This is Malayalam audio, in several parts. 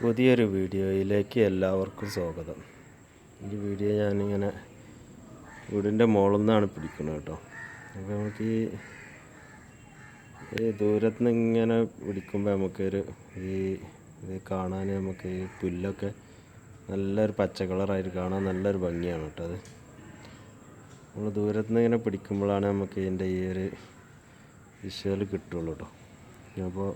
പുതിയൊരു വീഡിയോയിലേക്ക് എല്ലാവർക്കും സ്വാഗതം. ഈ വീഡിയോ ഞാനിങ്ങനെ വീടിന്റെ മുകളിൽ നിന്നാണ് പിടിക്കുന്നത് കേട്ടോ. അപ്പോൾ നമുക്ക് ഈ ദൂരത്ത് നിന്ന് ഇങ്ങനെ പിടിക്കുമ്പോൾ നമുക്കൊരു ഈ ഇത് കാണാൻ നമുക്ക് ഈ പുല്ലൊക്കെ നല്ലൊരു പച്ച കളറായിട്ട് കാണാൻ നല്ലൊരു ഭംഗിയാണ് കേട്ടോ അത്. നമ്മൾ ദൂരത്ത് നിന്ന് ഇങ്ങനെ പിടിക്കുമ്പോഴാണ് നമുക്ക് ഇതിന്റെ ഈ ഒരു വിഷ്വൽ കിട്ടുള്ളൂ കേട്ടോ. അപ്പോൾ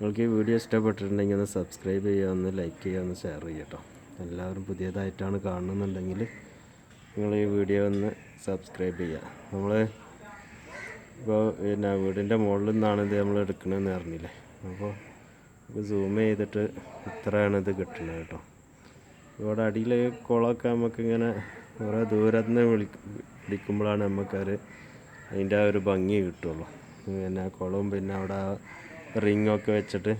നിങ്ങൾക്ക് ഈ വീഡിയോ ഇഷ്ടപ്പെട്ടിട്ടുണ്ടെങ്കിൽ ഒന്ന് സബ്സ്ക്രൈബ് ചെയ്യുക ഒന്ന് ലൈക്ക് ചെയ്യുക ഒന്ന് ഷെയർ ചെയ്യുക കേട്ടോ എല്ലാവരും പുതിയതായിട്ടാണ് കാണുന്നുണ്ടെങ്കിൽ നിങ്ങൾ ഈ വീഡിയോ ഒന്ന് സബ്സ്ക്രൈബ് ചെയ്യുക. നമ്മൾ ഇപ്പോൾ പിന്നെ വീടിന്റെ മുകളിൽ നിന്നാണ് ഇത് നമ്മൾ എടുക്കണമെന്ന് അറിഞ്ഞില്ലേ? അപ്പോൾ സൂം ചെയ്തിട്ട് ഇത്രയാണ് ഇത് കിട്ടുന്നത് കേട്ടോ ഇവിടെ അടിയിൽ കുളമൊക്കെ നമുക്കിങ്ങനെ കുറേ ദൂരത്ത് നിന്ന് വിളി പിടിക്കുമ്പോഴാണ് നമുക്കത് അതിന്റെ ആ ഒരു ഭംഗി കിട്ടുള്ളൂ. പിന്നെ കുളവും പിന്നെ അവിടെ റിങ്ങൊക്കെ വെച്ചിട്ട്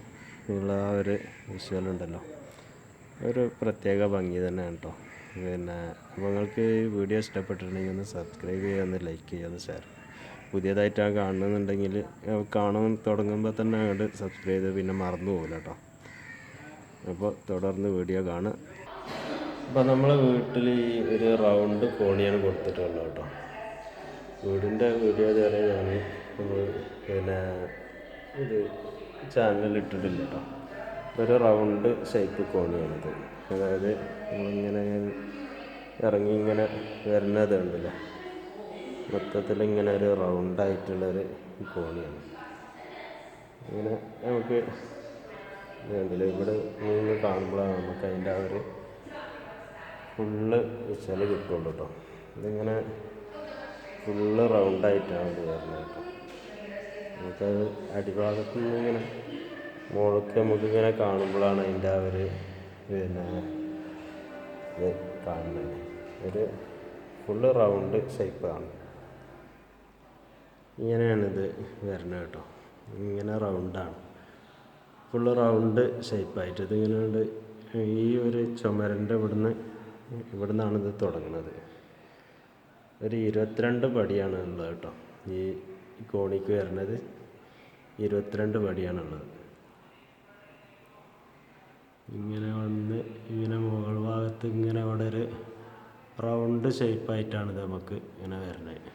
ഉള്ള ആ ഒരു വിഷ്വൽ ഉണ്ടല്ലോ ഒരു പ്രത്യേക ഭംഗി തന്നെയാണ് കേട്ടോ പിന്നെ നിങ്ങൾക്ക് ഈ വീഡിയോ ഇഷ്ടപ്പെട്ടിട്ടുണ്ടെങ്കിൽ ഒന്ന് സബ്സ്ക്രൈബ് ചെയ്യുക ഒന്ന് ലൈക്ക് ചെയ്യുക ഒന്ന് ഷെയർ പുതിയതായിട്ട് ആ കാണുന്നുണ്ടെങ്കിൽ കാണാൻ തുടങ്ങുമ്പോൾ തന്നെ അങ്ങോട്ട് സബ്സ്ക്രൈബ് ചെയ്ത് പിന്നെ മറന്നു പോകില്ല കേട്ടോ അപ്പോൾ തുടർന്ന് വീഡിയോ കാണുക. അപ്പോൾ നമ്മൾ വീട്ടിൽ ഈ ഒരു റൗണ്ട് കോണിയാണ് കൊടുത്തിട്ടുള്ളത് കേട്ടോ വീടിന്റെ വീഡിയോ ഇതുവരെ ഞാൻ നമ്മൾ പിന്നെ ഇത് ചാനൽ ഇട്ടിട്ടില്ല ഒരു റൗണ്ട് ഷേപ്പ് കോണിയാണിത്. അതായത് നമ്മളിങ്ങനെ ഇറങ്ങി ഇങ്ങനെ വരുന്നത് ഉണ്ടല്ലോ മൊത്തത്തിൽ ഇങ്ങനെ ഒരു റൗണ്ടായിട്ടുള്ളൊരു കോണിയാണ്. ഇങ്ങനെ നമുക്ക് വേണ്ടില്ല ഇവിടെ നിന്ന് കാണുമ്പോഴാണ് നമുക്ക് അതിന്റെ ആ ഒരു ഫുള്ള് വിശാല കിട്ടുള്ളൂ കേട്ടോ ഇതിങ്ങനെ ഫുള്ള് റൗണ്ടായിട്ടാണ് വരുന്നത് കേട്ടോ നമുക്കത് അടിഭാഗത്ത് നിന്ന് ഇങ്ങനെ മുകളൊക്കെ നമുക്കിങ്ങനെ കാണുമ്പോഴാണ് അതിന്റെ ആ ഒരു പിന്നെ ഇത് കാണുന്നത്. ഒരു ഫുള്ള് റൗണ്ട് ഷേപ്പാണ് ഇങ്ങനെയാണിത് വരുന്നത് കേട്ടോ. ഇങ്ങനെ റൗണ്ടാണ് ഫുള്ള് റൗണ്ട് ഷേപ്പായിട്ട് ഇതിങ്ങനെ ഉണ്ട് ഈ ഒരു ചുമരന്റെ ഇവിടുന്ന് ഇവിടുന്നാണ് ഇത് തുടങ്ങുന്നത് ഒരു ഇരുപത്തിരണ്ട് പടിയാണ് ഉള്ളത് കേട്ടോ. ഈ കോണിക്ക് വരുന്നത് ഇരുപത്തിരണ്ട് പടിയാണുള്ളത്. ഇങ്ങനെ വന്ന് ഇങ്ങനെ മുകൾ ഭാഗത്ത് ഇങ്ങനെ അവിടെ ഒരു റൗണ്ട് ഷേപ്പായിട്ടാണ് ഇത് നമുക്ക് ഇങ്ങനെ വരുന്നത്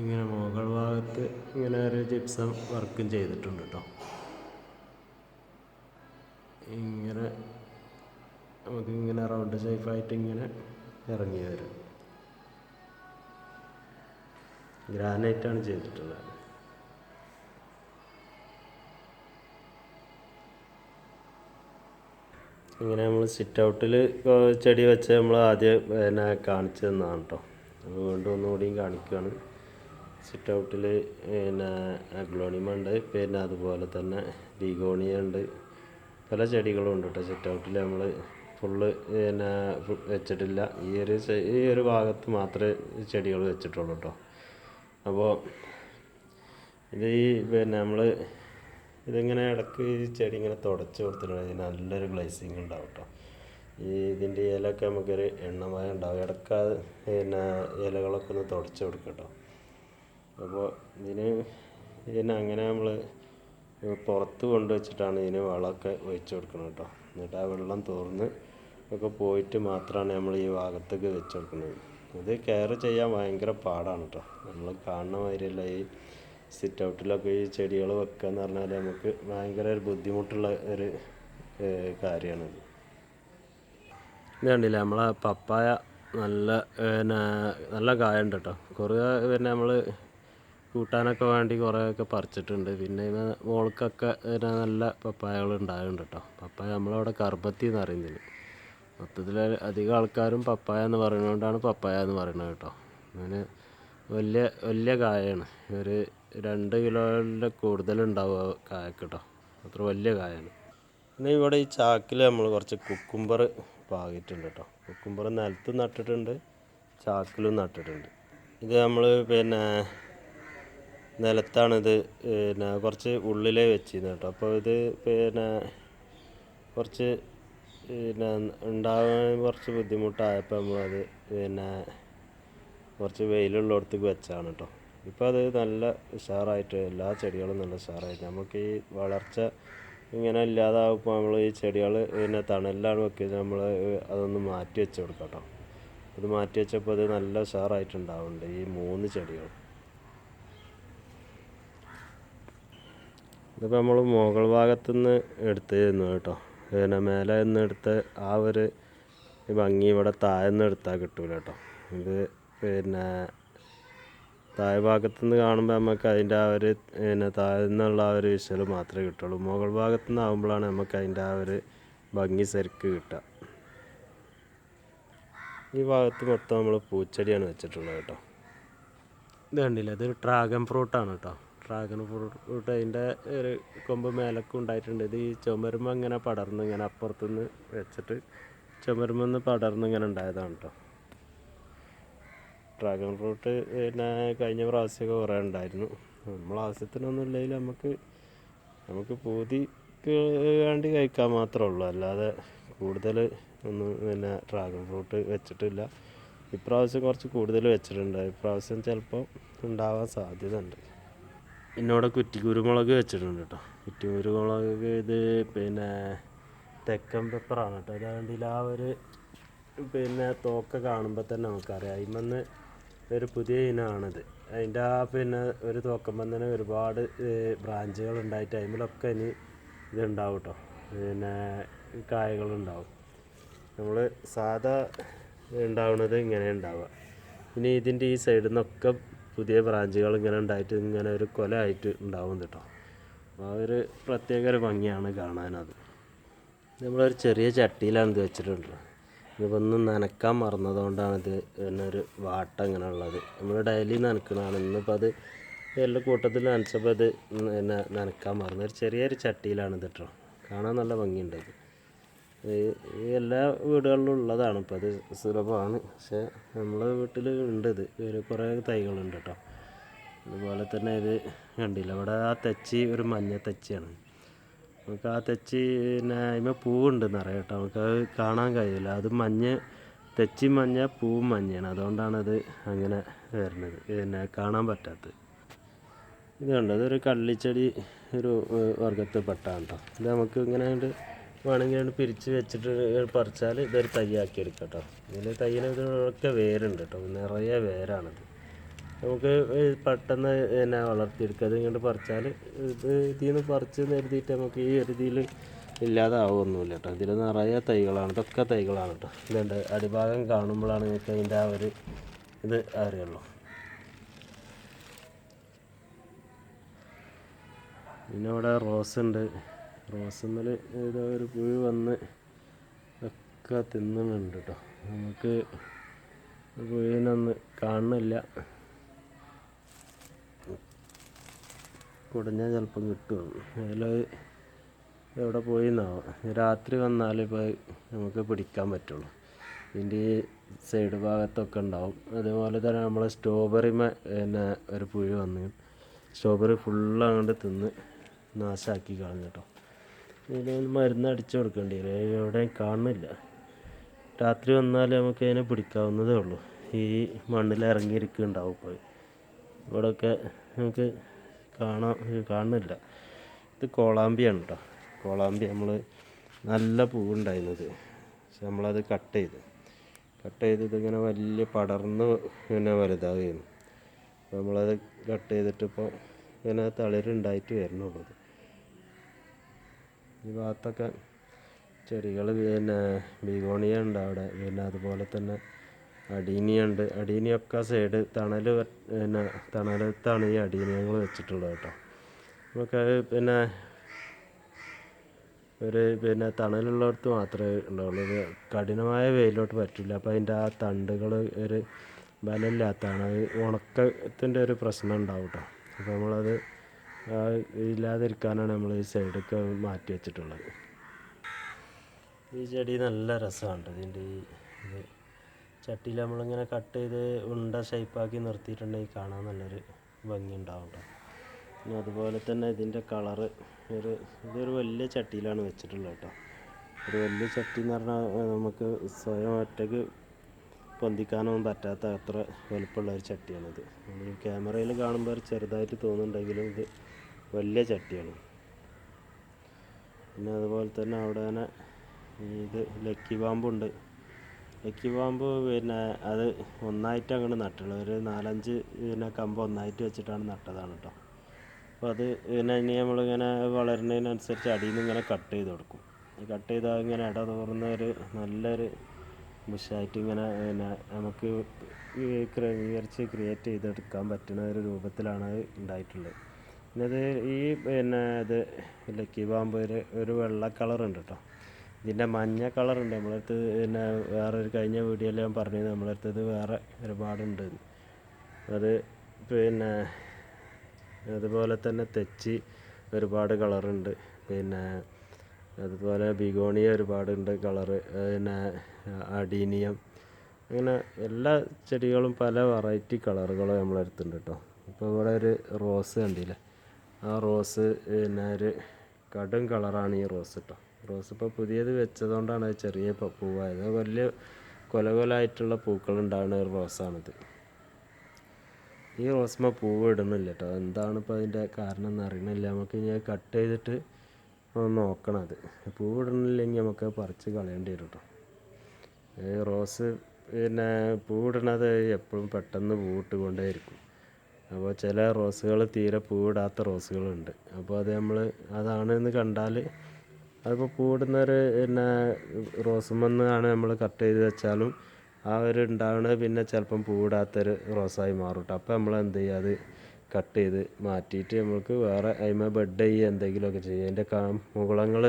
ഇങ്ങനെ മുകൾ ഭാഗത്ത് ഇങ്ങനെ ഒരു ജിപ്സം വർക്കും ചെയ്തിട്ടുണ്ട് കേട്ടോ. ഇങ്ങനെ നമുക്ക് ഇങ്ങനെ റൗണ്ട് ഷേപ്പായിട്ട് ഇങ്ങനെ ഇറങ്ങി വരും. ഗ്രാനൈറ്റാണ് ചെയ്തിട്ടുള്ളത്. ഇങ്ങനെ നമ്മൾ സിറ്റ് ഔട്ടിൽ ചെടി വെച്ച് നമ്മൾ ആദ്യം പിന്നെ കാണിച്ചു തന്നതാണ് കേട്ടോ അപ്പോൾ വീണ്ടും ഒന്നുകൂടിയും കാണിക്കുകയാണ് സിറ്റ് ഔട്ടിൽ പിന്നെ അഗ്ലോണിമ ഉണ്ട് പിന്നെ അതുപോലെ തന്നെ ലീഗോണിയ ഉണ്ട്. പല ചെടികളും ഉണ്ട് കേട്ടോ സിറ്റ് ഔട്ടിൽ നമ്മൾ ഫുള്ള് പിന്നെ വെച്ചിട്ടില്ല. ഈ ഒരു ഈ ഒരു ഭാഗത്ത് മാത്രമേ ചെടികൾ വെച്ചിട്ടുള്ളൂ കേട്ടോ അപ്പോൾ ഇത് ഈ പിന്നെ നമ്മൾ ഇതിങ്ങനെ ഇടയ്ക്ക് ഈ ചെടി ഇങ്ങനെ തുടച്ച് കൊടുത്തിട്ടുണ്ടെങ്കിൽ നല്ലൊരു ഗ്ലേസിങ് ഉണ്ടാവും കേട്ടോ ഈ ഇതിന്റെ ഇലയൊക്കെ നമുക്കൊരു എണ്ണമയം ഉണ്ടാവും. ഇടയ്ക്ക് പിന്നെ ഇലകളൊക്കെ ഒന്ന് തുടച്ച് കൊടുക്കും കേട്ടോ അപ്പോൾ ഇതിന് ഇതിന് അങ്ങനെ നമ്മൾ പുറത്ത് കൊണ്ടുവച്ചിട്ടാണ് ഇതിന് വളമൊക്കെ ഒഴിച്ച് കൊടുക്കുന്നത് കേട്ടോ എന്നിട്ട് ആ വെള്ളം തോർന്ന് ഒക്കെ പോയിട്ട് മാത്രമാണ് നമ്മൾ ഈ ഭാഗത്തേക്ക് വെച്ച് കൊടുക്കുന്നത്. ഇത് കെയർ ചെയ്യാൻ ഭയങ്കര പാടാണ് കേട്ടോ നമ്മൾ കാണുന്ന മാതിരിയല്ല ഈ സിറ്റ് ഔട്ടിലൊക്കെ ഈ ചെടികൾ വെക്കുക എന്ന് പറഞ്ഞാൽ നമുക്ക് ഭയങ്കര ഒരു ബുദ്ധിമുട്ടുള്ള ഒരു കാര്യമാണിത് ഇത് കണ്ടില്ല നമ്മളെ പപ്പായ നല്ല പിന്നെ നല്ല കായുണ്ട് കേട്ടോ കുറേ പിന്നെ നമ്മൾ കൂട്ടാനൊക്കെ വേണ്ടി കുറേയൊക്കെ പറിച്ചിട്ടുണ്ട്. പിന്നെ മോൾക്കൊക്കെ പിന്നെ നല്ല പപ്പായകൾ ഉണ്ടാകുന്നുണ്ട് കേട്ടോ പപ്പായ നമ്മളവിടെ കർബത്തി എന്ന് പറയുന്നതിന് മൊത്തത്തിൽ അധികം ആൾക്കാരും പപ്പായ എന്ന് പറയുന്നതുകൊണ്ടാണ് പപ്പായ എന്ന് പറയുന്നത് കേട്ടോ. അങ്ങനെ വലിയ വലിയ കായാണ്. ഒരു രണ്ട് കിലോയുടെ കൂടുതലുണ്ടാവുക കായക്ക് കേട്ടോ അത്ര വലിയ കായാണ്. പിന്നെ ഇവിടെ ഈ ചാക്കിൽ നമ്മൾ കുറച്ച് കുക്കുംബർ പാകിയിട്ടുണ്ട് കേട്ടോ കുക്കുംബർ നിലത്ത് നട്ടിട്ടുണ്ട് ചാക്കിലും നട്ടിട്ടുണ്ട്. ഇത് നമ്മൾ പിന്നെ നിലത്താണിത് പിന്നെ കുറച്ച് ഉള്ളിലേ വെച്ചിരുന്നു കേട്ടോ അപ്പോൾ ഇത് പിന്നെ കുറച്ച് പിന്നെ ഉണ്ടാകാൻ കുറച്ച് ബുദ്ധിമുട്ടായപ്പോൾ നമ്മളത് പിന്നെ കുറച്ച് വെയിലുള്ളിടത്തേക്ക് വെച്ചാണ് കേട്ടോ ഇപ്പോൾ അത് നല്ല ഉഷാറായിട്ട് എല്ലാ ചെടികളും നല്ല ഉഷാറായിട്ട്. നമുക്ക് ഈ വളർച്ച ഇങ്ങനെ ഇല്ലാതാവുമ്പോൾ നമ്മൾ ഈ ചെടികൾ പിന്നെ തണലിലാണ് വെക്കുന്നത് നമ്മൾ അതൊന്ന് മാറ്റി വെച്ച് കൊടുക്കാം കേട്ടോ അത് മാറ്റി വെച്ചപ്പോൾ അത് നല്ല ഉഷാറായിട്ടുണ്ടാവുന്നുണ്ട് ഈ മൂന്ന് ചെടികൾ ഇതിപ്പോൾ നമ്മൾ മുകൾ ഭാഗത്തു നിന്ന് എടുത്തിരുന്നു കേട്ടോ. പിന്നെ മേലെ നിന്ന് എടുത്ത് ആ ഒരു ഭംഗി ഇവിടെ താഴെ നിന്ന് എടുത്താൽ കിട്ടൂല കേട്ടോ. ഇത് പിന്നെ താഴെ ഭാഗത്തു നിന്ന് കാണുമ്പോൾ നമുക്ക് അതിന്റെ ആ ഒരു പിന്നെ താഴെ നിന്നുള്ള ആ ഒരു വിഷ്വൽ മാത്രമേ കിട്ടുള്ളൂ. മുകൾ ഭാഗത്തു നിന്ന് ആകുമ്പോഴാണ് നമുക്ക് അതിന്റെ ആ ഒരു ഭംഗി ശരിക്ക് കിട്ടുക. ഈ ഭാഗത്ത് മൊത്തം നമ്മൾ പൂച്ചെടിയാണ് വെച്ചിട്ടുള്ളത് കേട്ടോ. ഇത് കണ്ടില്ല? ഇത് ഡ്രാഗൺ ഫ്രൂട്ടാണ് കേട്ടോ. ഡ്രാഗൺ ഫ്രൂട്ട് അതിന്റെ ഒരു കൊമ്പ് മേലക്കും ഉണ്ടായിട്ടുണ്ട്. ഇത് ഈ ചുമരുമ്പ് ഇങ്ങനെ പടർന്ന് ഇങ്ങനെ അപ്പുറത്തുനിന്ന് വെച്ചിട്ട് നിന്ന് പടർന്ന് ഇങ്ങനെ ഉണ്ടായതാണ് കേട്ടോ. ഡ്രാഗൺ ഫ്രൂട്ട് പിന്നെ കഴിഞ്ഞ പ്രാവശ്യമൊക്കെ കുറേ ഉണ്ടായിരുന്നു. നമ്മൾ ആവശ്യത്തിനൊന്നും ഇല്ലെങ്കിൽ നമുക്ക് നമുക്ക് പൂതിക്ക് വേണ്ടി കഴിക്കാൻ മാത്രമേ ഉള്ളൂ. അല്ലാതെ കൂടുതൽ ഒന്നും പിന്നെ ഡ്രാഗൺ ഫ്രൂട്ട് വെച്ചിട്ടില്ല. ഇപ്രാവശ്യം കുറച്ച് കൂടുതൽ വെച്ചിട്ടുണ്ട്. ഇപ്രാവശ്യം ചിലപ്പോൾ ഉണ്ടാവാൻ സാധ്യത ഉണ്ട് കുറ്റി കുരുമുളക് വെച്ചിട്ടുണ്ട് കേട്ടോ. കുറ്റിക്കുരുമുളക് ഇത് പിന്നെ തെക്കൻ പെപ്പറാണ് കേട്ടോ. അതാണ്ടിൽ ആ ഒരു പിന്നെ തോക്ക കാണുമ്പോൾ തന്നെ നമുക്കറിയാം. അതിമെന്ന് ഒരു പുതിയ ഇനമാണിത്. അതിന്റെ ആ പിന്നെ ഒരു തോക്കുമ്പം തന്നെ ഒരുപാട് ബ്രാഞ്ചുകൾ ഉണ്ടായിട്ട് അതിലൊക്കെ ഇനി ഇതുണ്ടാവും കേട്ടോ പിന്നെ കായകളുണ്ടാവും. നമ്മൾ സാധാ ഉണ്ടാവുന്നത് ഇങ്ങനെ ഉണ്ടാവുക. ഇനി ഇതിന്റെ ഈ സൈഡിൽ നിന്നൊക്കെ പുതിയ ബ്രാഞ്ചുകൾ ഇങ്ങനെ ഉണ്ടായിട്ട് ഇങ്ങനെ ഒരു കൊല ആയിട്ട് ഉണ്ടാവും കേട്ടോ ആ ഒരു പ്രത്യേക ഒരു ഭംഗിയാണ് കാണാനത്. നമ്മളൊരു ചെറിയ ചട്ടിയിലാണ് ഇത് വെച്ചിട്ടുള്ളത്. ഇതിപ്പോൾ ഒന്നും നനക്കാൻ ഇത് ഇങ്ങനൊരു വാട്ട ഇങ്ങനെ ഉള്ളത് നമ്മൾ ഡെയിലി നനക്കണതാണ്. ഇന്നിപ്പോൾ അത് എല്ലാ കൂട്ടത്തിൽ നനച്ചപ്പോൾ അത് പിന്നെ നനക്കാൻ മറന്നു. ഒരു ചെറിയൊരു ചട്ടിയിലാണ് ഇത് കേട്ടോ കാണാൻ നല്ല ഭംഗിയുണ്ട് ഇത്. എല്ലാ വീടുകളിലും ഉള്ളതാണ് ഇപ്പോൾ അത് സുലഭമാണ്. പക്ഷേ നമ്മളെ വീട്ടിൽ ഉണ്ട് ഇത്. ഒരു കുറേ തൈകളുണ്ട് കേട്ടോ. അതുപോലെ തന്നെ ഇത് കണ്ടില്ല? ഇവിടെ ആ തെച്ചി ഒരു മഞ്ഞ തെച്ചിയാണ്. നമുക്ക് ആ തെച്ചി പിന്നെ അതിമ പൂവുണ്ട് നിറയെ കേട്ടോ. നമുക്കത് കാണാൻ കഴിയില്ല. അത് മഞ്ഞ തെച്ചി മഞ്ഞ പൂവും മഞ്ഞയാണ്. അതുകൊണ്ടാണത് അങ്ങനെ വരുന്നത്. പിന്നെ കാണാൻ പറ്റാത്തത്. ഇതുണ്ട് അതൊരു കള്ളിച്ചെടി ഒരു വർഗത്തിൽ പെട്ടാണ് കേട്ടോ. ഇത് നമുക്ക് ഇങ്ങനെ കണ്ട് വേണമെങ്കിൽ പിരിച്ച് വെച്ചിട്ട് പറിച്ചാൽ ഇതൊരു തയ്യാക്കി എടുക്കാം കേട്ടോ. ഇതിൽ ഇതിനൊക്കെ വേരുണ്ട് കേട്ടോ. നിറയെ വേരാണിത്. നമുക്ക് പെട്ടെന്ന് പിന്നെ വളർത്തിയെടുക്കുക. അത് ഇങ്ങോട്ട് പറിച്ചാൽ ഇത് ഇതിൽ നിന്ന് പറിച്ച് നിരുത്തിയിട്ട് നമുക്ക് ഈ ഒരു ഇതിൽ ഇല്ലാതാവൊന്നുമില്ല കേട്ടോ. ഇതിൽ നിറയെ തൈകളാണ്. ഇതൊക്കെ തൈകളാണ് കേട്ടോ. ഇതുണ്ട്. അടിഭാഗം കാണുമ്പോഴാണ് നിങ്ങൾക്ക് അതിന്റെ ആ ഒരു ഇത് അറിയുള്ളൂ. പിന്നെ ഇവിടെ റോസ് ഉണ്ട്. റോസുമ്മൽ ഏതോ ഒരു പുഴു വന്ന് ഒക്കെ തിന്നുന്നുണ്ട് കേട്ടോ. നമുക്ക് പുഴുവിനൊന്ന് കാണുന്നില്ല. കുടഞ്ഞാൽ ചിലപ്പം കിട്ടും. അതിൽ എവിടെ പോയി എന്നാവും രാത്രി വന്നാൽ ഇപ്പോൾ നമുക്ക് പിടിക്കാൻ പറ്റുള്ളൂ. ഇതിന്റെ ഈ സൈഡ് ഭാഗത്തൊക്കെ ഉണ്ടാവും. അതേപോലെ തന്നെ നമ്മൾ സ്ട്രോബെറി പിന്നെ ഒരു പുഴു വന്ന് സ്ട്രോബെറി ഫുള്ള് അങ്ങോട്ട് തിന്ന് നാശാക്കി കളഞ്ഞു കേട്ടോ. ഇതിന് മരുന്ന് അടിച്ചു കൊടുക്കേണ്ടി വരും. എവിടെയും കാണുന്നില്ല. രാത്രി വന്നാൽ നമുക്ക് അതിനെ പിടിക്കാവുന്നതേ ഉള്ളൂ. ഈ മണ്ണിൽ ഇറങ്ങിയിരിക്കുന്നുണ്ടാവും ഇപ്പോൾ ഇവിടെയൊക്കെ നമുക്ക് കാണാൻ കാണുന്നില്ല. ഇത് കോളാമ്പിയാണ് കേട്ടോ കോളാമ്പി നമ്മൾ നല്ല പൂവുണ്ടായിരുന്നത്. പക്ഷെ നമ്മളത് കട്ട് ചെയ്ത്. കട്ട് ചെയ്ത് ഇതിങ്ങനെ വലിയ പടർന്ന് പിന്നെ വലുതാവുകയാണ്. നമ്മളത് കട്ട് ചെയ്തിട്ടിപ്പോൾ ഇങ്ങനെ തളിരുണ്ടായിട്ട് വരണുള്ളത്. ഈ ഭാഗത്തൊക്കെ ചെടികൾ പിന്നെ ബിഗോണിയ ഉണ്ട് അവിടെ. പിന്നെ അതുപോലെ തന്നെ അടീനിയ ഉണ്ട് അടീനിയൊക്കെ സൈഡ് തണൽ പിന്നെ തണലത്താണ് ഈ അടീനിയങ്ങൾ വെച്ചിട്ടുള്ളത് കേട്ടോ. നമുക്ക് പിന്നെ ഒരു പിന്നെ തണലുള്ളിടത്ത് മാത്രമേ ഉണ്ടാവുള്ളൂ കഠിനമായ വെയിലോട്ട് പറ്റില്ല. അപ്പോൾ അതിന്റെ ആ തണ്ടുകൾ ഒരു ബലമില്ലാത്തതാണ്. അത് ഉണക്കത്തിന്റെ ഒരു പ്രശ്നം ഉണ്ടാവും കേട്ടോ. അപ്പോൾ നമ്മളത് ഇല്ലാതിരിക്കാനാണ് നമ്മൾ ഈ സൈഡൊക്കെ മാറ്റി വെച്ചിട്ടുള്ളത്. ഈ ചെടി നല്ല രസമാണ് ഇതിന്റെ ഈ ചട്ടിയിൽ നമ്മളിങ്ങനെ കട്ട് ചെയ്ത് ഉണ്ട ഷേപ്പാക്കി നിർത്തിയിട്ടുണ്ടെങ്കിൽ കാണാൻ നല്ലൊരു ഭംഗി ഉണ്ടാവും പിന്നെ അതുപോലെ തന്നെ ഇതിന്റെ കളറ് ഒരു ഇതൊരു വലിയ ചട്ടിയിലാണ് വെച്ചിട്ടുള്ളത് കേട്ടോ ഒരു വലിയ ചട്ടി എന്ന് പറഞ്ഞാൽ നമുക്ക് സ്വയം ഒറ്റയ്ക്ക് പൊന്തിക്കാനൊന്നും പറ്റാത്ത അത്ര വലുപ്പമുള്ള ഒരു ചട്ടിയാണിത്. ക്യാമറയിൽ കാണുമ്പോൾ ചെറുതായിട്ട് തോന്നുന്നുണ്ടെങ്കിലും ഇത് വലിയ ചട്ടിയാണ്. പിന്നെ അതുപോലെ തന്നെ അവിടെ തന്നെ ഇത് ലക്കി പാമ്പുണ്ട്. ലക്കി പാമ്പ് പിന്നെ അത് ഒന്നായിട്ട് അങ്ങോട്ട് ഒരു നാലഞ്ച് പിന്നെ കമ്പ് ഒന്നായിട്ട് വെച്ചിട്ടാണ് നട്ടതാണ് കേട്ടോ അപ്പോൾ അത് പിന്നെ ഇനി നമ്മളിങ്ങനെ വളരുന്നതിനനുസരിച്ച് അടിയിൽ നിന്ന് ഇങ്ങനെ കട്ട് ചെയ്ത് കൊടുക്കും. കട്ട് ചെയ്താൽ ഇങ്ങനെ ഇട തോറുന്ന ഒരു നല്ലൊരു ബുഷായിട്ട് ഇങ്ങനെ പിന്നെ നമുക്ക് ക്രമീകരിച്ച് ക്രിയേറ്റ് ചെയ്തെടുക്കാൻ പറ്റുന്ന ഒരു രൂപത്തിലാണ് അത് ഉണ്ടായിട്ടുള്ളത് പിന്നെ അത് ഈ പിന്നെ ഇത് ലക്കി പാമ്പ് ഒരു ഒരു വെള്ള കളറുണ്ട് കേട്ടോ ഇതിന്റെ മഞ്ഞ കളറുണ്ട് നമ്മളടുത്ത് പിന്നെ വേറെ ഒരു കഴിഞ്ഞ വീഡിയോയിൽ ഞാൻ പറഞ്ഞത് നമ്മളടുത്ത് ഇത് വേറെ ഒരുപാടുണ്ട്. അത് പിന്നെ അതുപോലെ തന്നെ തെച്ചി ഒരുപാട് കളറുണ്ട് പിന്നെ അതുപോലെ ബിഗോണിയ ഒരുപാടുണ്ട് കളറ് പിന്നെ അഡീനിയം അങ്ങനെ എല്ലാ ചെടികളും പല വെറൈറ്റി കളറുകളും നമ്മളെ അടുത്തുണ്ട് കേട്ടോ ഇപ്പോൾ ഇവിടെ ഒരു റോസ് കണ്ടില്ലേ? ആ റോസ് പിന്നെ ഒരു കടും കളറാണ് ഈ റോസ് കേട്ടോ റോസ് ഇപ്പോൾ പുതിയത് വെച്ചതുകൊണ്ടാണ് അത് ചെറിയ പൂവായത്. വലിയ കൊല കൊലായിട്ടുള്ള പൂക്കളുണ്ടാകുന്ന ഒരു റോസാണിത്. ഈ റോസ്മ പൂവ് ഇടുന്നില്ല കേട്ടോ എന്താണ് ഇപ്പോൾ അതിന്റെ കാരണം എന്ന് അറിയണില്ല. നമുക്ക് ഇനി കട്ട് ചെയ്തിട്ട് ഒന്ന് നോക്കണം അത്. പൂവ് ഇടണില്ലെങ്കിൽ നമുക്ക് പറിച്ച് കളയേണ്ടി വരും കേട്ടോ ഈ റോസ് പിന്നെ പൂവിടണത് എപ്പോഴും പെട്ടെന്ന് പൂവിട്ട് കൊണ്ടേയിരിക്കും അപ്പോൾ ചില റോസുകൾ തീരെ പൂവിടാത്ത റോസുകളുണ്ട്. അപ്പോൾ അത് നമ്മൾ അതാണെന്ന് കണ്ടാൽ അതിപ്പോൾ പൂവിടുന്നൊരു പിന്നെ ആണ് നമ്മൾ കട്ട് ചെയ്ത് വെച്ചാലും ആ ഒരു ഉണ്ടാവുന്നത് പിന്നെ ചിലപ്പം പൂവിടാത്തൊരു റോസായി മാറും അപ്പോൾ നമ്മൾ എന്ത് ചെയ്യുക അത് കട്ട് ചെയ്ത് മാറ്റിയിട്ട് നമുക്ക് വേറെ അതിമ ബെഡ് ചെയ്യുക എന്തെങ്കിലുമൊക്കെ ചെയ്യുക അതിന്റെ കാ മുകുളങ്ങൾ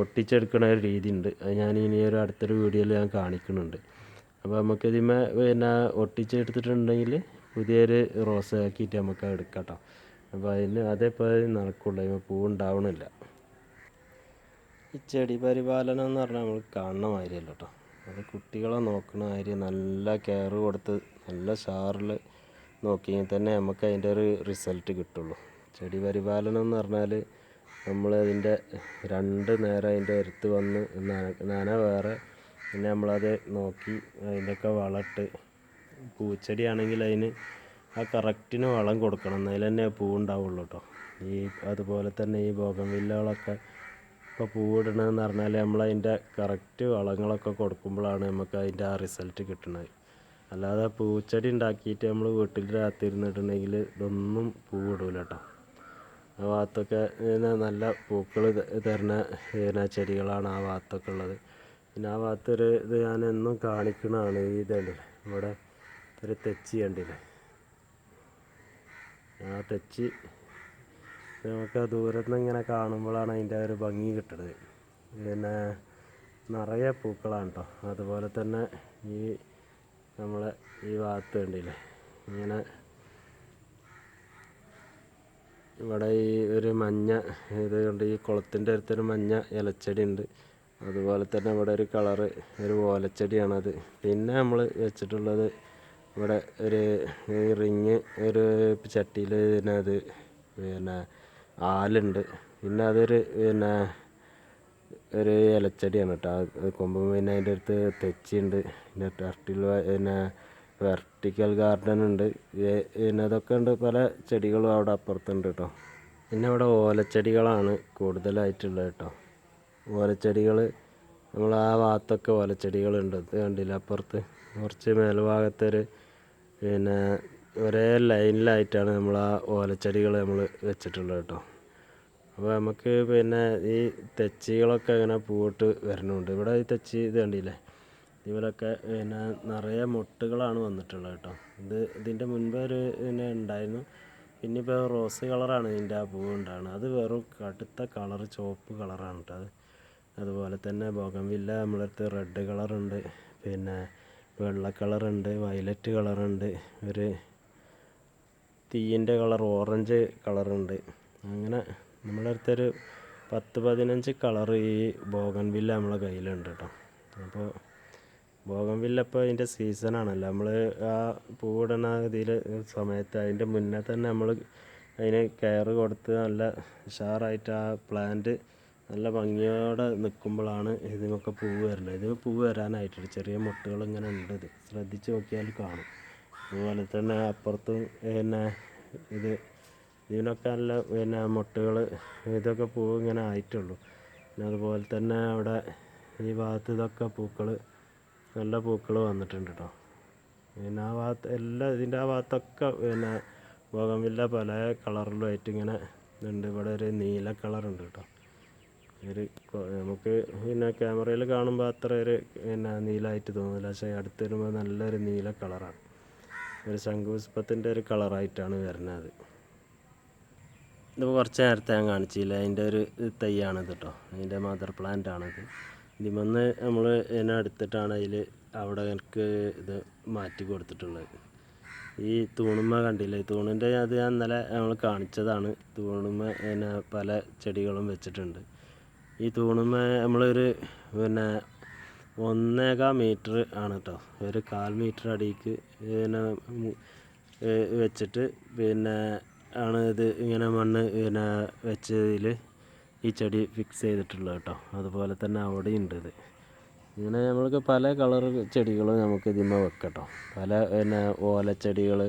ഒട്ടിച്ചെടുക്കുന്ന ഒരു രീതി ഉണ്ട് അത് ഞാൻ ഇനി ഒരു അടുത്തൊരു വീഡിയോയിൽ ഞാൻ കാണിക്കുന്നുണ്ട്. അപ്പോൾ നമുക്ക് ഇതിമേ പിന്നെ ഒട്ടിച്ചെടുത്തിട്ടുണ്ടെങ്കിൽ പുതിയൊരു റോസ് ആക്കിയിട്ട് നമുക്ക് എടുക്കാം കേട്ടോ അപ്പോൾ അതിന് അതേപോലെ നടക്കുള്ളൂ. അതിമ പൂ ഉണ്ടാവണില്ല. ഈ ചെടി പരിപാലനം എന്ന് പറഞ്ഞാൽ നമ്മൾ കാണുന്ന മാതിരിയല്ല കേട്ടോ അത് കുട്ടികളെ നോക്കുന്ന മാതിരി നല്ല കെയർ കൊടുത്ത് നല്ല ഷാറിൽ നോക്കിയെങ്കിൽ തന്നെ നമുക്ക് അതിന്റെ ഒരു റിസൾട്ട് കിട്ടുള്ളൂ. ചെടി പരിപാലനം എന്ന് പറഞ്ഞാൽ നമ്മൾ അതിന്റെ രണ്ട് നേരം അതിന്റെ അടുത്ത് വന്ന് നന- വേറെ പിന്നെ നമ്മളത് നോക്കി അതിന്റെയൊക്കെ വളമിട്ട് പൂച്ചെടിയാണെങ്കിൽ അതിന് ആ കറക്റ്റിന് വളം കൊടുക്കണം. എന്നാലേ തന്നെ പൂ ഉണ്ടാവുള്ളൂ കേട്ടോ ഈ അതുപോലെ തന്നെ ഈ ബോഗൻവില്ലകളൊക്കെ ഇപ്പോൾ പൂവിടണമെന്ന് പറഞ്ഞാൽ നമ്മൾ അതിന്റെ കറക്റ്റ് വളങ്ങളൊക്കെ കൊടുക്കുമ്പോഴാണ് നമുക്ക് അതിന്റെ ആ റിസൾട്ട് കിട്ടുന്നത് അല്ലാതെ പൂച്ചെടി ഉണ്ടാക്കിയിട്ട് നമ്മൾ വീട്ടിൽ രാത്തിരുന്നിട്ടുണ്ടെങ്കിൽ ഇതൊന്നും പൂവിടൂല കേട്ടോ ആ ഭാഗത്തൊക്കെ നല്ല പൂക്കൾ തരുന്ന പിന്നെ ചെടികളാണ് ആ ഭാഗത്തൊക്കെ ഉള്ളത്. പിന്നെ ആ ഭാഗത്തൊരു ഇത് ഞാൻ എന്നും കാണിക്കുന്നതാണ് ഈ ഇതുണ്ട്. ഇവിടെ ഒരു തെച്ചി കണ്ടില്ലേ? ആ തെച്ചി നമുക്ക് ദൂരത്ത് നിന്ന് ഇങ്ങനെ കാണുമ്പോഴാണ് അതിന്റെ ഒരു ഭംഗി കിട്ടുന്നത് പിന്നെ നിറയെ പൂക്കളാണ് കേട്ടോ. അതുപോലെ തന്നെ ഈ നമ്മൾ ഈ ഭാഗത്ത് കണ്ടില്ലേ ഇങ്ങനെ ഇവിടെ ഈ ഒരു മഞ്ഞ ഇത് കൊണ്ട് ഈ കുളത്തിന്റെ അടുത്തൊരു മഞ്ഞ ഇലച്ചെടി ഉണ്ട്. അതുപോലെ തന്നെ ഇവിടെ ഒരു കളറ് ഒരു ഓലച്ചെടിയാണത്. പിന്നെ നമ്മൾ വെച്ചിട്ടുള്ളത് ഇവിടെ ഒരു റിങ് ഒരു ചട്ടിയിൽ അത് പിന്നെ ആലുണ്ട്. പിന്നെ അതൊരു പിന്നെ ഒരു ഇലച്ചെടിയാണ് കേട്ടോ. അത് കൊമ്പ് പിന്നെ അതിന്റെ അടുത്ത് തെച്ചിയുണ്ട്. പിന്നെ ടർട്ടിൽ പിന്നെ വെർട്ടിക്കൽ ഗാർഡൻ ഉണ്ട്. പിന്നെ അതൊക്കെ ഉണ്ട്. പല ചെടികളും അവിടെ അപ്പുറത്തുണ്ട് കേട്ടോ. പിന്നെ അവിടെ ഓലച്ചെടികളാണ് കൂടുതലായിട്ടുള്ളത് കേട്ടോ. ഓലച്ചെടികൾ നമ്മൾ ആ ഭാഗത്തൊക്കെ ഓലച്ചെടികളുണ്ട്. കണ്ടില്ല അപ്പുറത്ത്? കുറച്ച് മേൽഭാഗത്തൊരു പിന്നെ ഒരേ ലൈനിലായിട്ടാണ് നമ്മൾ ആ ഓലച്ചെടികൾ നമ്മൾ വെച്ചിട്ടുള്ളത് കേട്ടോ. അപ്പോൾ നമുക്ക് പിന്നെ ഈ തെച്ചികളൊക്കെ ഇങ്ങനെ പൂവിട്ട് വരുന്നുണ്ട് ഇവിടെ ഈ തെച്ചി ഇത് കണ്ടില്ലേ? ഇതിലൊക്കെ പിന്നെ നിറയെ മുട്ടുകളാണ് വന്നിട്ടുള്ളത് കേട്ടോ. ഇത് ഇതിന്റെ മുൻപ് ഒരു പിന്നെ ഉണ്ടായിരുന്നു. പിന്നെ ഇപ്പോൾ റോസ് കളറാണ് ഇതിന്റെ ആ പൂവ് ഉണ്ടാകുന്നത് അത് വെറും കടുത്ത കളർ ചുവപ്പ് കളറാണ് കേട്ടോ അത്. അതുപോലെ തന്നെ ബോഗംവില്ല നമ്മുടെ അടുത്ത് റെഡ് കളറുണ്ട് പിന്നെ വെള്ള കളറുണ്ട് വയലറ്റ് കളറുണ്ട് ഒരു തീയിന്റെ കളർ ഓറഞ്ച് കളറുണ്ട് അങ്ങനെ നമ്മളെ അടുത്തൊരു പത്ത് പതിനഞ്ച് കളർ ഈ ബോഗൻവില്ല നമ്മളെ കയ്യിലുണ്ട് കേട്ടോ. അപ്പോൾ ബോഗൻവില്ല ഇപ്പോൾ അതിന്റെ സീസണാണല്ലോ നമ്മൾ ആ പൂവിടുന്ന ഇതിൽ സമയത്ത് അതിന്റെ മുന്നേ തന്നെ നമ്മൾ അതിന് കെയർ കൊടുത്ത് നല്ല ഉഷാറായിട്ട് ആ പ്ലാന്റ് നല്ല ഭംഗിയോടെ നിൽക്കുമ്പോഴാണ് ഇതിനൊക്കെ പൂവ് വരുന്നത്. ഇത് പൂവ് വരാനായിട്ടുണ്ട്. ചെറിയ മുട്ടുകൾ ഇങ്ങനെ ഉണ്ട് ഇത്. ശ്രദ്ധിച്ച് നോക്കിയാൽ കാണും. അതുപോലെ തന്നെ അപ്പുറത്തും പിന്നെ ഇത് ഇതിനൊക്കെ നല്ല പിന്നെ മുട്ടകൾ ഇതൊക്കെ പൂവ് ഇങ്ങനെ ആയിട്ടുള്ളൂ. പിന്നെ അതുപോലെ തന്നെ അവിടെ ഈ ഭാഗത്ത് ഇതൊക്കെ പൂക്കൾ നല്ല പൂക്കൾ വന്നിട്ടുണ്ട് കേട്ടോ പിന്നെ ആ ഭാഗത്ത് എല്ലാ ഇതിന്റെ ആ ഭാഗത്തൊക്കെ പിന്നെ ബോഗംവില്ല പല കളറിലുമായിട്ട് ഇങ്ങനെ ഉണ്ട് ഇവിടെ ഒരു നീല കളറുണ്ട് കേട്ടോ ഒരു നമുക്ക് പിന്നെ ക്യാമറയിൽ കാണുമ്പോൾ അത്ര ഒരു പിന്നെ നീലായിട്ട് തോന്നില്ല പക്ഷേ അടുത്ത് വരുമ്പോൾ നല്ലൊരു നീല കളറാണ്. ഒരു ശംഖുപുഷ്പത്തിന്റെ ഒരു കളറായിട്ടാണ് വരുന്നത്. ഇതിപ്പോൾ കുറച്ച് നേരത്തെ ഞാൻ കാണിച്ചില്ല? അതിന്റെ ഒരു തൈയാണിത് കേട്ടോ അതിന്റെ മദർ പ്ലാന്റ് ആണിത്. ഇതിമന്ന് നമ്മൾ ഇതിനെ എടുത്തിട്ടാണ് അതിൽ അവിടെ എനിക്ക് ഇത് മാറ്റി കൊടുത്തിട്ടുള്ളത്. ഈ തൂണുമ്മ കണ്ടില്ലേ? തൂണിന്റെ അത് ഞാൻ ഇന്നലെ നമ്മൾ കാണിച്ചതാണ്. തൂണുമ്മ പിന്നെ പല ചെടികളും വെച്ചിട്ടുണ്ട്. ഈ തൂണുമ്മ നമ്മളൊരു പിന്നെ ഒന്നേകാൽ മീറ്റർ ആണ് കേട്ടോ ഒരു കാൽ മീറ്റർ അടിക്ക് പിന്നെ വെച്ചിട്ട് പിന്നെ ആണ് ഇത് ഇങ്ങനെ മണ്ണ് പിന്നെ വെച്ചതിൽ ഈ ചെടി ഫിക്സ് ചെയ്തിട്ടുള്ളത് കേട്ടോ. അതുപോലെ തന്നെ അവിടെ ഉണ്ട് ഇത്. ഇങ്ങനെ നമ്മൾക്ക് പല കളർ ചെടികളും നമുക്ക് ഇതിന്മേ വെക്കട്ടോ കേട്ടോ. പല പിന്നെ ഓലച്ചെടികൾ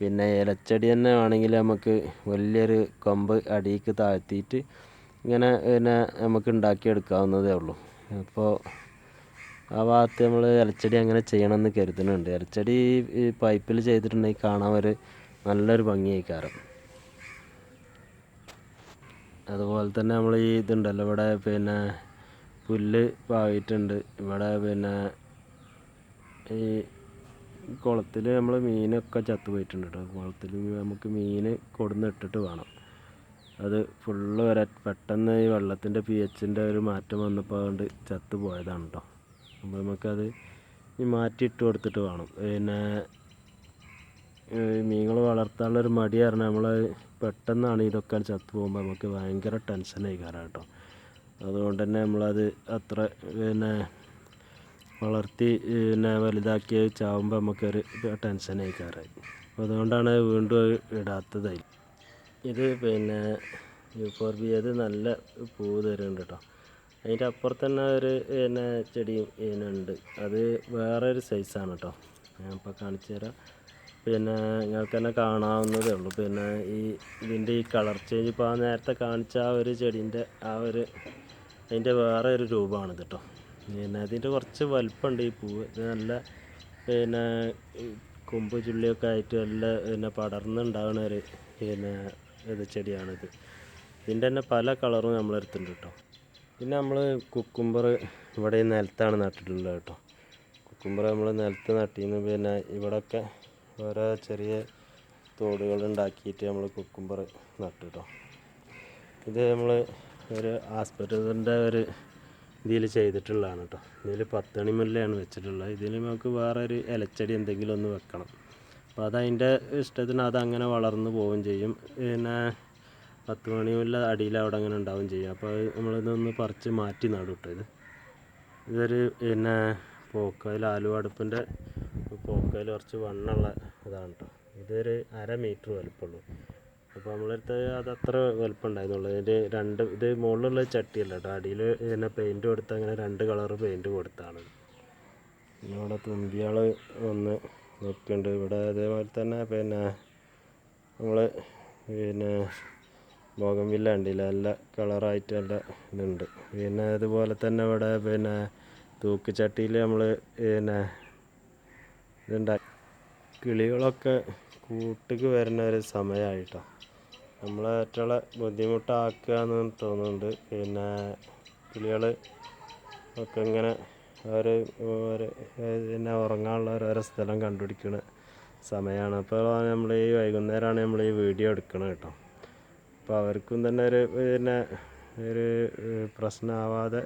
പിന്നെ ഇലച്ചെടി തന്നെ ആണെങ്കിൽ നമുക്ക് വലിയൊരു കൊമ്പ് അടിയിക്ക് താഴ്ത്തിയിട്ട് ഇങ്ങനെ പിന്നെ നമുക്ക് ഉണ്ടാക്കിയെടുക്കാവുന്നതേ ഉള്ളൂ. അപ്പോൾ ആ ഭാഗത്ത് നമ്മൾ ഇലച്ചെടി അങ്ങനെ ചെയ്യണമെന്ന് കരുതുന്നുണ്ട്. ഇലച്ചെടി ഈ പൈപ്പിൽ ചെയ്തിട്ടുണ്ടെങ്കിൽ കാണാൻ ഒരു നല്ലൊരു ഭംഗിയായിക്കാരം അതുപോലെ തന്നെ നമ്മൾ ഈ ഇതുണ്ടല്ലോ ഇവിടെ പിന്നെ പുല്ല് പാകിയിട്ടുണ്ട്. ഇവിടെ പിന്നെ ഈ കുളത്തിൽ നമ്മൾ മീനൊക്കെ ചത്തു പോയിട്ടുണ്ട് കേട്ടോ. കുളത്തിൽ നമുക്ക് മീൻ കൊടുന്ന് ഇട്ടിട്ട് വേണം. അത് ഫുള്ള് വരെ പെട്ടെന്ന് ഈ വെള്ളത്തിന്റെ പി എച്ചിന്റെ ഒരു മാറ്റം വന്നപ്പോൾ അതുകൊണ്ട് ചത്തു പോയതാണ് കേട്ടോ. അപ്പോൾ നമുക്കത് മാറ്റി ഇട്ട് കൊടുത്തിട്ട് വേണം. പിന്നെ മീനുകൾ വളർത്താനുള്ളൊരു മടി കാരണം നമ്മൾ പെട്ടെന്നാണ് ഇതൊക്കെ ചത്തു പോകുമ്പോൾ നമുക്ക് ഭയങ്കര ടെൻഷനായി കാരണം കേട്ടോ. അതുകൊണ്ട് തന്നെ നമ്മളത് അത്ര പിന്നെ വളർത്തി പിന്നെ വലുതാക്കി ചാവുമ്പോൾ നമുക്കൊരു ടെൻഷനായി കയറായി അപ്പോൾ അതുകൊണ്ടാണ് വീണ്ടും ഇടാത്തതായി. ഇത് പിന്നെ യു ഫോർ ബി അത് നല്ല പൂ തരുന്നുണ്ട് കേട്ടോ. അതിന്റെ അപ്പുറത്ത് തന്നെ ഒരു പിന്നെ ചെടിയും ഇതിനുണ്ട് അത് വേറൊരു സൈസാണ് കേട്ടോ. ഞാൻ ഇപ്പോൾ കാണിച്ചു തരാം പിന്നെ നിങ്ങൾക്ക് തന്നെ കാണാവുന്നതേ ഉള്ളൂ. പിന്നെ ഈ ഇതിന്റെ ഈ കളർ ചേഞ്ച് ഇപ്പോൾ ആ നേരത്തെ കാണിച്ച ആ ഒരു ചെടീന്റെ ആ ഒരു അതിന്റെ വേറെ ഒരു രൂപമാണ് കേട്ടോ പിന്നെ അതിന്റെ കുറച്ച് വലുപ്പമുണ്ട് ഈ പൂവ്. ഇത് നല്ല പിന്നെ കൊമ്പ് ചുള്ളിയൊക്കെ ആയിട്ട് നല്ല പിന്നെ പടർന്നുണ്ടാകുന്ന ഒരു പിന്നെ ഇത് ചെടിയാണിത്. ഇതിന്റെ തന്നെ പല കളറും നമ്മളെടുത്തിട്ടുണ്ട് കേട്ടോ പിന്നെ നമ്മൾ കുക്കുംബർ ഇവിടെ ഈ നിലത്താണ് നട്ടിട്ടുള്ളത് കേട്ടോ കുക്കുംബർ നമ്മൾ നിലത്ത് നട്ടിന്ന് പിന്നെ ഇവിടെയൊക്കെ ഓരോ ചെറിയ തോടുകൾ ഉണ്ടാക്കിയിട്ട് നമ്മൾ കുക്കുംബർ നട്ടു കേട്ടോ ഇത് നമ്മൾ ഒരു ആസ്പെറ്ററിന്റെ ഒരു ഇതിൽ ചെയ്തിട്ടുള്ളതാണ് കേട്ടോ ഇതിൽ പത്തണി മുല്ലയാണ് വെച്ചിട്ടുള്ളത്. ഇതിൽ നമുക്ക് വേറെ ഒരു ഇലച്ചെടി എന്തെങ്കിലും ഒന്ന് വെക്കണം. അപ്പോൾ അതതിന്റെ ഇഷ്ടത്തിന് അതങ്ങനെ വളർന്നു പോവുകയും ചെയ്യും. പിന്നെ പത്ത് മണി മുല്ല അടിയിൽ അവിടെ അങ്ങനെ ഉണ്ടാവുകയും ചെയ്യും. അപ്പോൾ നമ്മളിതൊന്ന് പറിച്ച് മാറ്റി നടും കേട്ടോ ഇത്. ഇതൊരു പിന്നെ പോക്കയിൽ ആലുവടുപ്പിന്റെ പോക്കയിൽ കുറച്ച് വണ്ണുള്ള ഇതാണ് കേട്ടോ ഇതൊരു അര മീറ്റർ വലിപ്പമുള്ളൂ. അപ്പോൾ നമ്മളടുത്ത് അത് അത്ര വലിപ്പം ഉണ്ടായിരുന്നുള്ളൂ ഇതിന്റെ രണ്ട് ഇത് മുകളിലുള്ള ചട്ടിയല്ല കേട്ടോ അടിയിൽ ഇങ്ങനെ പെയിന്റ് കൊടുത്ത് അങ്ങനെ രണ്ട് കളർ പെയിന്റ് കൊടുത്താണ്. പിന്നെ ഇവിടെ തുമ്പിയാൾ ഒന്ന് നിൽക്കുന്നുണ്ട്. ഇവിടെ അതേപോലെ തന്നെ പിന്നെ നമ്മൾ പിന്നെ ബോഗൻവില്ല ഉണ്ടല്ല നല്ല കളറായിട്ട് നല്ല ഇതുണ്ട്. പിന്നെ അതുപോലെ തന്നെ ഇവിടെ പിന്നെ തൂക്കുചട്ടിയിൽ നമ്മൾ പിന്നെ ഇതുണ്ടാക്കി കിളികളൊക്കെ കൂട്ടിക്ക് വരുന്ന ഒരു സമയമായിട്ടോ നമ്മളെ ഏറ്റവും ബുദ്ധിമുട്ടാക്കുക എന്ന് തോന്നുന്നുണ്ട്. പിന്നെ കിളികൾ ഒക്കെ ഇങ്ങനെ അവർ പിന്നെ ഉറങ്ങാനുള്ള ഓരോരോ സ്ഥലം കണ്ടുപിടിക്കുന്ന സമയമാണ്. അപ്പോൾ നമ്മൾ ഈ വൈകുന്നേരമാണ് നമ്മൾ ഈ വീഡിയോ എടുക്കണം കേട്ടോ. അപ്പോൾ അവർക്കും തന്നെ ഒരു പിന്നെ ഒരു പ്രശ്നമാവാതെ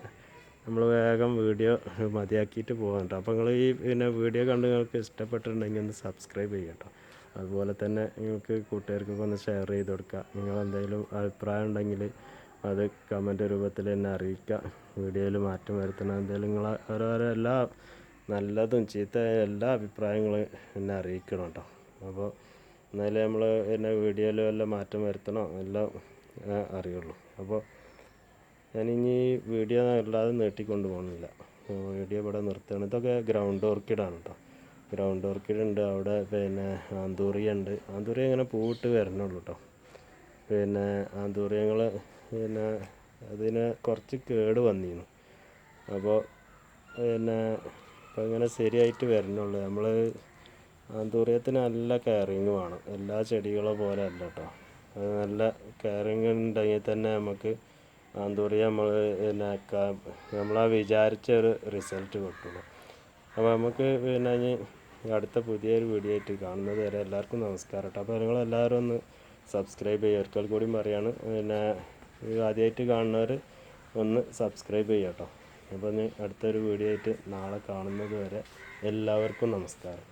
നമ്മൾ വേഗം വീഡിയോ മതിയാക്കിയിട്ട് പോകാം അപ്പോൾ നിങ്ങൾ ഈ പിന്നെ വീഡിയോ കണ്ട് നിങ്ങൾക്ക് ഇഷ്ടപ്പെട്ടിട്ടുണ്ടെങ്കിൽ ഒന്ന് സബ്സ്ക്രൈബ് ചെയ്യാം കേട്ടോ അതുപോലെ തന്നെ നിങ്ങൾക്ക് കൂട്ടുകാർക്കൊക്കെ ഒന്ന് ഷെയർ ചെയ്ത് കൊടുക്കുക നിങ്ങൾ എന്തെങ്കിലും അഭിപ്രായം ഉണ്ടെങ്കിൽ അത് കമന്റ് രൂപത്തിൽ എന്നെ അറിയിക്കുക വീഡിയോയിൽ മാറ്റം വരുത്തണം. എന്തെങ്കിലും നിങ്ങൾ ഓരോരോ എല്ലാ നല്ലതും ചീത്ത എല്ലാ അഭിപ്രായങ്ങളും എന്നെ അറിയിക്കണം കേട്ടോ അപ്പോൾ എന്നാലേ നമ്മൾ എന്നെ വീഡിയോയിൽ വല്ല മാറ്റം വരുത്തണോ? എല്ലാം അറിയുള്ളൂ. അപ്പോൾ ഞാനിനി വീഡിയോ അല്ലാതെ നീട്ടിക്കൊണ്ട് പോകുന്നില്ല. വീഡിയോ ഇവിടെ നിർത്തുകയാണ്. ഇതൊക്കെ ഗ്രൗണ്ട് ഓർക്കിഡാണ് കേട്ടോ ഗ്രൗണ്ട് ഓർക്കിഡ് ഉണ്ട്. അവിടെ പിന്നെ ആന്തൂറിയ ഉണ്ട്. ആന്തൂറിയ ഇങ്ങനെ പൂവിട്ട് വരണുള്ളൂ കേട്ടോ പിന്നെ ആന്തൂറിയങ്ങൾ പിന്നെ അതിന് കുറച്ച് കേട് വന്നിരുന്നു അപ്പോൾ പിന്നെ ഇപ്പം ഇങ്ങനെ ശരിയായിട്ട് വരണുള്ളൂ. നമ്മൾ ആന്തൂറിയത്തിന് നല്ല കെയറിങ് വേണം. എല്ലാ ചെടികളെ പോലെ അല്ല കേട്ടോ അത് നല്ല കെയറിങ് ഉണ്ടെങ്കിൽ തന്നെ നമുക്ക് ആന്തൂറിയ നമ്മൾ പിന്നെ നമ്മൾ ആ വിചാരിച്ച ഒരു റിസൾട്ട് കിട്ടുള്ളൂ അപ്പോൾ നമുക്ക് പിന്നെ ഇനി അടുത്ത പുതിയൊരു വീഡിയോ ആയിട്ട് കാണുന്നത് വരെ എല്ലാവർക്കും നമസ്കാരം കേട്ടോ അപ്പോൾ നിങ്ങളെല്ലാവരും ഒന്ന് സബ്സ്ക്രൈബ് ചെയ്യുക. ഒരിക്കൽ കൂടി പറയാണ് പിന്നെ ആദ്യമായിട്ട് കാണുന്നവർ ഒന്ന് സബ്സ്ക്രൈബ് ചെയ്യുക കേട്ടോ അപ്പോൾ ഇനി അടുത്തൊരു വീഡിയോ ആയിട്ട് നാളെ കാണുന്നത് വരെ എല്ലാവർക്കും നമസ്കാരം.